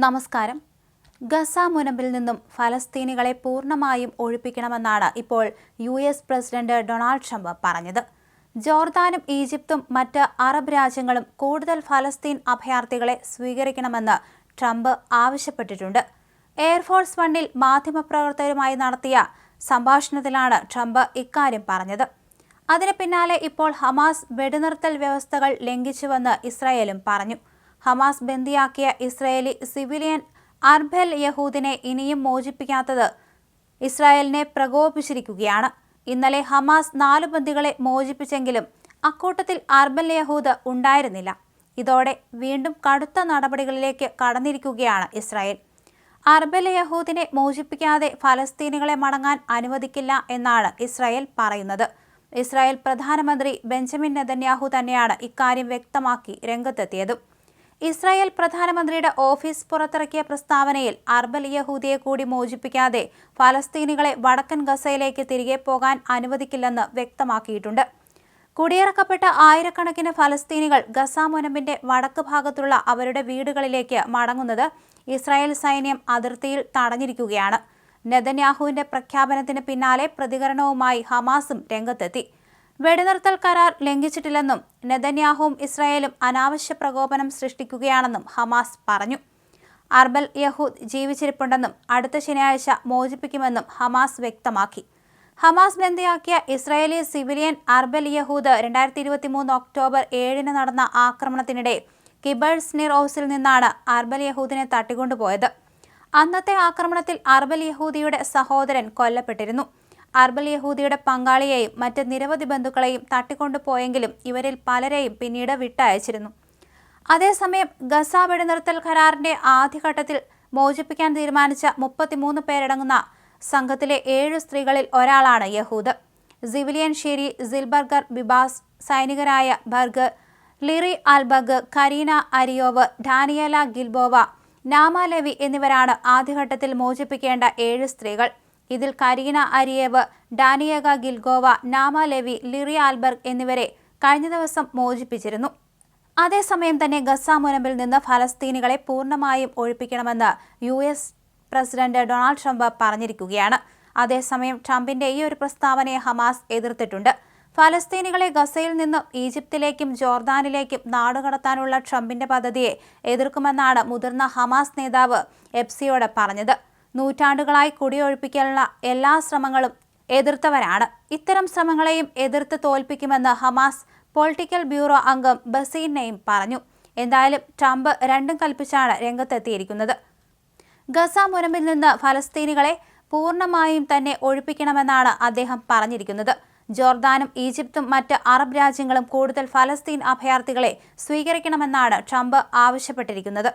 നമസ്കാരം. ഗസ മുനമ്പിൽ നിന്നും ഫലസ്തീനികളെ പൂർണമായും ഒഴിപ്പിക്കണമെന്നാണ് ഇപ്പോൾ U S president Donald Trump പറഞ്ഞത്. ജോർദാനും ഈജിപ്തും മറ്റ് അറബ് രാജ്യങ്ങളും കൂടുതൽ ഫലസ്തീൻ അഭയാർത്ഥികളെ സ്വീകരിക്കണമെന്ന് ട്രംപ് ആവശ്യപ്പെട്ടിട്ടുണ്ട്. എയർഫോഴ്സ് വണ്ണിൽ മാധ്യമപ്രവർത്തകരുമായി നടത്തിയ സംഭാഷണത്തിലാണ് ട്രംപ് ഇക്കാര്യം പറഞ്ഞത്. അതിന് പിന്നാലെ ഇപ്പോൾ ഹമാസ് വെടിനിർത്തൽ വ്യവസ്ഥകൾ ലംഘിച്ചുവെന്ന് ഇസ്രായേലും പറഞ്ഞു. ഹമാസ് ബന്ദിയാക്കിയ ഇസ്രായേലി സിവിലിയൻ അർബൽ യഹൂദിനെ ഇനിയും മോചിപ്പിക്കാത്തത് ഇസ്രായേലിനെ പ്രകോപിച്ചിരിക്കുകയാണ് ഇന്നലെ ഹമാസ് നാലു ബന്ദികളെ മോചിപ്പിച്ചെങ്കിലും അക്കൂട്ടത്തിൽ അർബൽ യഹൂദ് ഉണ്ടായിരുന്നില്ല. ഇതോടെ വീണ്ടും കടുത്ത നടപടികളിലേക്ക് കടന്നിരിക്കുകയാണ് ഇസ്രായേൽ. അർബൽ യഹൂദിനെ മോചിപ്പിക്കാതെ ഫലസ്തീനികളെ മടങ്ങാൻ അനുവദിക്കില്ല എന്നാണ് ഇസ്രായേൽ പറയുന്നത്. ഇസ്രായേൽ പ്രധാനമന്ത്രി ബെഞ്ചമിൻ നെതന്യാഹു തന്നെയാണ് ഇക്കാര്യം വ്യക്തമാക്കി രംഗത്തെത്തിയതും. ഇസ്രായേൽ പ്രധാനമന്ത്രിയുടെ ഓഫീസ് പുറത്തിറക്കിയ പ്രസ്താവനയിൽ അർബൽ യഹൂദിയെ കൂടി മോചിപ്പിക്കാതെ ഫലസ്തീനികളെ വടക്കൻ ഗസയിലേക്ക് തിരികെ പോകാൻ അനുവദിക്കില്ലെന്ന് വ്യക്തമാക്കിയിട്ടുണ്ട്. കുടിയിറക്കപ്പെട്ട ആയിരക്കണക്കിന് ഫലസ്തീനികൾ ഗസ മുനമ്പിന്റെ വടക്ക് ഭാഗത്തുള്ള അവരുടെ വീടുകളിലേക്ക് മടങ്ങുന്നത് ഇസ്രായേൽ സൈന്യം അതിർത്തിയിൽ തടഞ്ഞിരിക്കുകയാണ്. നെതന്യാഹുവിന്റെ പ്രഖ്യാപനത്തിന് പിന്നാലെ പ്രതികരണവുമായി ഹമാസും രംഗത്തെത്തി. വെടിനിർത്തൽ കരാർ ലംഘിച്ചിട്ടില്ലെന്നും നെതന്യാഹുവും ഇസ്രായേലും അനാവശ്യ പ്രകോപനം സൃഷ്ടിക്കുകയാണെന്നും ഹമാസ് പറഞ്ഞു. അർബൽ യഹൂദ് ജീവിച്ചിരിപ്പുണ്ടെന്നും അടുത്ത ശനിയാഴ്ച മോചിപ്പിക്കുമെന്നും ഹമാസ് വ്യക്തമാക്കി. ഹമാസ് ബന്ദിയാക്കിയ ഇസ്രായേലി സിവിലിയൻ അർബൽ യഹൂദ് രണ്ടായിരത്തി ഇരുപത്തി മൂന്ന് ഒക്ടോബർ ഏഴിന് നടന്ന ആക്രമണത്തിനിടെ കിബേഴ്സ് നിർ ഹൗസിൽ നിന്നാണ് അർബൽ യഹൂദിനെ തട്ടിക്കൊണ്ടുപോയത്. അന്നത്തെ ആക്രമണത്തിൽ അർബൽ യഹൂദിയുടെ സഹോദരൻ കൊല്ലപ്പെട്ടിരുന്നു. അർബൽ യഹൂദിയുടെ പങ്കാളിയെയും മറ്റ് നിരവധി ബന്ധുക്കളെയും തട്ടിക്കൊണ്ടുപോയെങ്കിലും ഇവരിൽ പലരെയും പിന്നീട് വിട്ടയച്ചിരുന്നു. അതേസമയം ഗസ വെടിനിർത്തൽ കരാറിന്റെ ആദ്യഘട്ടത്തിൽ മോചിപ്പിക്കാൻ തീരുമാനിച്ച മുപ്പത്തിമൂന്ന് പേരടങ്ങുന്ന സംഘത്തിലെ ഏഴ് സ്ത്രീകളിൽ ഒരാളാണ് Yehud. Civilian Shiri Silberger Bibas സൈനികരായ Berg Liri Albag Karina Ariev Daniella Gilboa Naama എന്നിവരാണ് ആദ്യഘട്ടത്തിൽ മോചിപ്പിക്കേണ്ട ഏഴ് സ്ത്രീകൾ. ഇതിൽ കരീന അരിയേവ് ഡാനിയക ഗിൽഗോവ നാമ ലെവി ലിറി ആൽബർഗ് എന്നിവരെ കഴിഞ്ഞ ദിവസം മോചിപ്പിച്ചിരുന്നു. അതേസമയം തന്നെ ഗസ മുനമ്പിൽ നിന്ന് ഫലസ്തീനികളെ പൂർണമായും ഒഴിപ്പിക്കണമെന്ന് U S president Donald Trump പറഞ്ഞിരിക്കുകയാണ്. അതേസമയം ട്രംപിന്റെ ഈ ഒരു പ്രസ്താവനയെ ഹമാസ് എതിർത്തിട്ടുണ്ട്. ഫലസ്തീനികളെ ഗസയിൽ നിന്നും ഈജിപ്തിലേക്കും ജോർദാനിലേക്കും നാടുകടത്താനുള്ള ട്രംപിന്റെ പദ്ധതിയെ എതിർക്കുമെന്നാണ് മുതിർന്ന ഹമാസ് നേതാവ് എഫ്സിയോട് പറഞ്ഞത്. നൂറ്റാണ്ടുകളായി കുടിയൊഴിപ്പിക്കാനുള്ള എല്ലാ ശ്രമങ്ങളും എതിർത്തവരാണ്. ഇത്തരം ശ്രമങ്ങളെയും എതിർത്ത് തോൽപ്പിക്കുമെന്ന് ഹമാസ് പൊളിറ്റിക്കൽ ബ്യൂറോ അംഗം ബസീൻ നെയ്ം പറഞ്ഞു. എന്തായാലും ട്രംപ് രണ്ടും കൽപ്പിച്ചാണ് രംഗത്തെത്തിയിരിക്കുന്നത്. ഗസ മുനമ്പിൽ നിന്ന് ഫലസ്തീനികളെ പൂർണമായും തന്നെ ഒഴിപ്പിക്കണമെന്നാണ് അദ്ദേഹം പറഞ്ഞിരിക്കുന്നത്. ജോർദാനും ഈജിപ്തും മറ്റ് അറബ് രാജ്യങ്ങളും കൂടുതൽ ഫലസ്തീൻ അഭയാർത്ഥികളെ സ്വീകരിക്കണമെന്നാണ് ട്രംപ് ആവശ്യപ്പെട്ടിരിക്കുന്നത്.